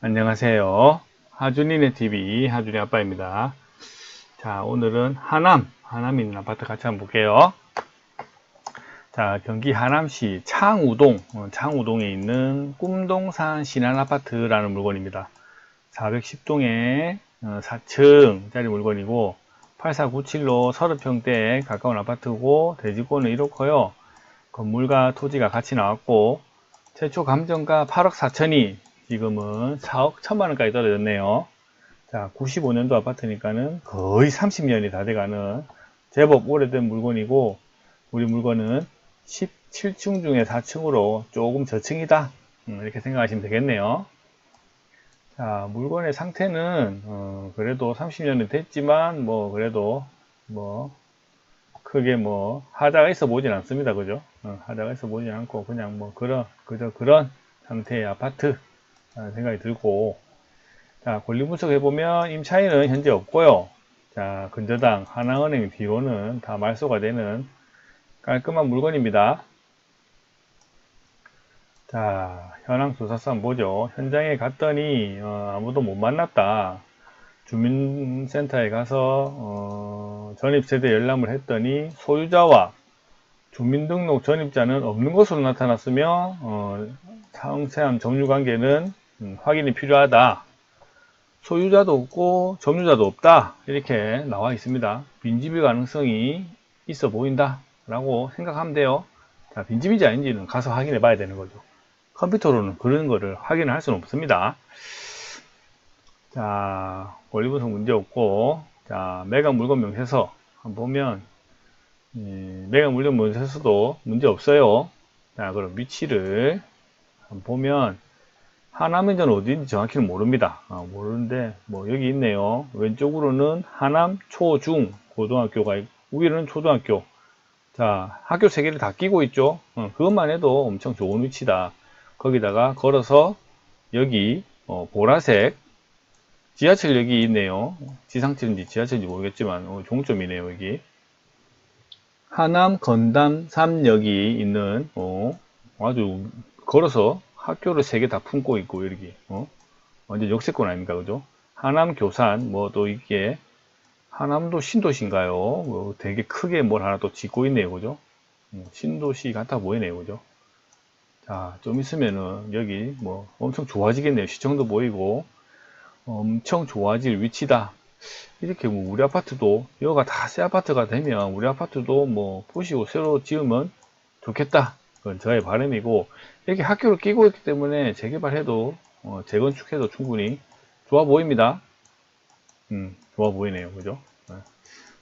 안녕하세요. 하준이네 TV 하준이 아빠입니다. 자, 오늘은 하남, 하남에 있는 아파트 같이 한번 볼게요. 자, 경기 하남시 창우동, 어, 창우동에 있는 꿈동산 신한 아파트라는 물건입니다. 410동에 4층짜리 물건이고 8497로 30평대에 가까운 아파트고 대지권은 이렇고요. 건물과 토지가 같이 나왔고 최초 감정가 8억 4천이 지금은 4억 1천만 원까지 떨어졌네요. 자, 95년도 아파트니까는 거의 30년이 다 돼가는 제법 오래된 물건이고 우리 물건은 17층 중에 4층으로 조금 저층이다. 음, 이렇게 생각하시면 되겠네요. 자, 물건의 상태는 어, 그래도 30년이 됐지만 뭐 그래도 뭐 크게 뭐 하자가 있어 보진 않습니다. 그죠? 어, 하자가 있어 보진 않고 그냥 뭐 그런 그저 그런 상태의 아파트 생각이 들고 자 권리 분석해 보면 임차인은 현재 없고요. 자 근저당 하나은행 비로는 다 말소가 되는 깔끔한 물건입니다. 자 현황 조사상 보죠. 현장에 갔더니 어, 아무도 못 만났다. 주민센터에 가서 어, 전입세대 열람을 했더니 소유자와 주민등록 전입자는 없는 것으로 나타났으며 어, 상세한 점유관계는 음, 확인이 필요하다. 소유자도 없고 점유자도 없다. 이렇게 나와 있습니다. 빈집일 가능성이 있어 보인다. 라고 생각하면 돼요. 자, 빈집인지 아닌지는 가서 확인해 봐야 되는 거죠. 컴퓨터로는 그런 거를 확인을 할 수는 없습니다. 자, 원리 분석 문제 없고, 자, 매각 물건 명세서 한번 보면, 예, 매각 물건 명세서도 문제 없어요. 자, 그럼 위치를 한번 보면, 하남인전 어디인지 정확히는 모릅니다. 아, 모르는데, 뭐, 여기 있네요. 왼쪽으로는 하남 초중 고등학교가 있고, 위로는 초등학교. 자, 학교 세 개를 다 끼고 있죠. 어, 그것만 해도 엄청 좋은 위치다. 거기다가 걸어서 여기 어, 보라색 지하철역이 있네요. 지상철인지 지하철인지 모르겠지만 어, 종점이네요. 여기 하남 건담 3역이 있는 어, 아주 걸어서 학교를 세 개 다 품고 있고 여기 어? 완전 역세권 아닙니까 그죠? 하남 교산 뭐 또 이게 하남도 신도시인가요? 뭐 되게 크게 뭘 하나 또 짓고 있네요 그죠? 음, 신도시 같아 보이네요 그죠? 자, 좀 있으면은 여기 뭐 엄청 좋아지겠네요. 시청도 보이고 엄청 좋아질 위치다. 이렇게 뭐 우리 아파트도 여기가 다 새 아파트가 되면 우리 아파트도 뭐 보시고 새로 지으면 좋겠다. 그건 저의 바람이고 이렇게 학교를 끼고 있기 때문에 재개발해도 어, 재건축해도 충분히 좋아 보입니다. 음, 좋아 보이네요. 그죠? 네.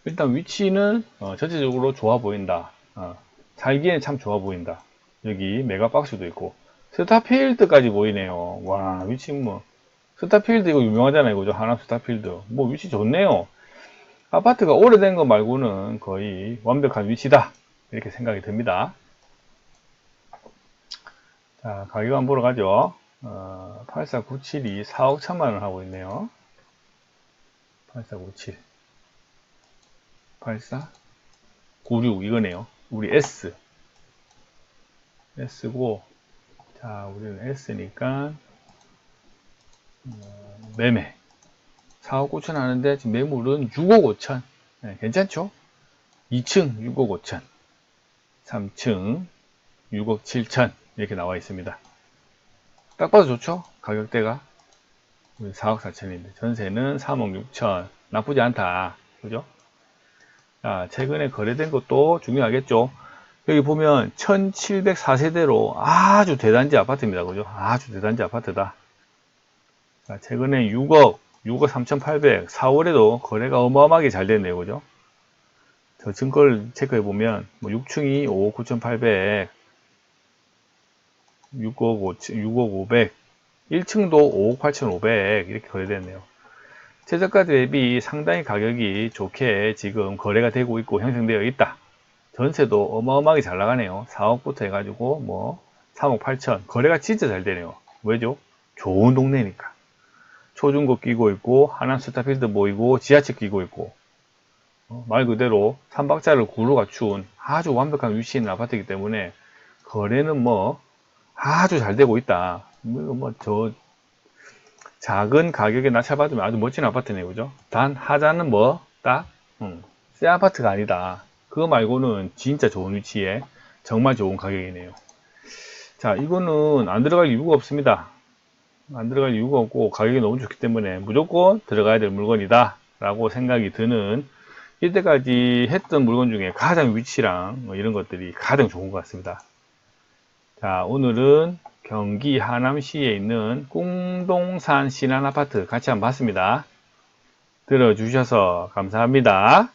일단 위치는 어, 전체적으로 좋아 보인다. 어, 살기엔 참 좋아 보인다. 여기 메가박스도 있고 스타필드까지 보이네요. 와 위치 뭐 스타필드 이거 유명하잖아요. 그죠? 하남 스타필드. 뭐 위치 좋네요. 아파트가 오래된 거 말고는 거의 완벽한 위치다. 이렇게 생각이 듭니다. 자, 가격 한번 보러 가죠. 어, 8497이 4억 1천만 원 하고 있네요. 8497. 8496 이거네요. 우리 S. S고 자 우리는 S니까 어, 매매 4억 5천 하는데 지금 매물은 6억 5천 네, 괜찮죠? 2층 6억 5천 3층 6억 7천 이렇게 나와 있습니다 딱 봐도 좋죠? 가격대가 4억 4천인데 전세는 3억 6천 나쁘지 않다 그죠? 자 최근에 거래된 것도 중요하겠죠 여기 보면 1704세대로 아주 대단지 아파트입니다. 그죠? 아주 대단지 아파트다. 자, 최근에 6억, 6억 3,800, 4월에도 거래가 어마어마하게 잘 됐네요. 그죠? 저층 걸 체크해 보면 뭐 6층이 5억 9,800, 6억 5, 6억 500, 1층도 5억 8,500 이렇게 거래됐네요. 최저가 대비 상당히 가격이 좋게 지금 거래가 되고 있고 형성되어 있다. 전세도 어마어마하게 잘 나가네요. 4억부터 해가지고 뭐 3억 8천 거래가 진짜 잘 되네요. 왜죠? 좋은 동네니까. 초중고 끼고 있고 하남 스타필드 보이고 지하철 끼고 있고 어, 말 그대로 3박자를 구로 갖춘 아주 완벽한 위치에 있는 아파트이기 때문에 거래는 뭐 아주 잘 되고 있다. 뭐저 작은 가격에 낙찰받으면 아주 멋진 아파트네요. 그죠? 단 하자는 뭐? 딱? 음, 새 아파트가 아니다. 그거 말고는 진짜 좋은 위치에 정말 좋은 가격이네요. 자, 이거는 안 들어갈 이유가 없습니다. 안 들어갈 이유가 없고 가격이 너무 좋기 때문에 무조건 들어가야 될 물건이다 라고 생각이 드는 이때까지 했던 물건 중에 가장 위치랑 뭐 이런 것들이 가장 좋은 것 같습니다. 자, 오늘은 경기 하남시에 있는 꿍동산 신한 아파트 같이 한번 봤습니다. 들어주셔서 감사합니다.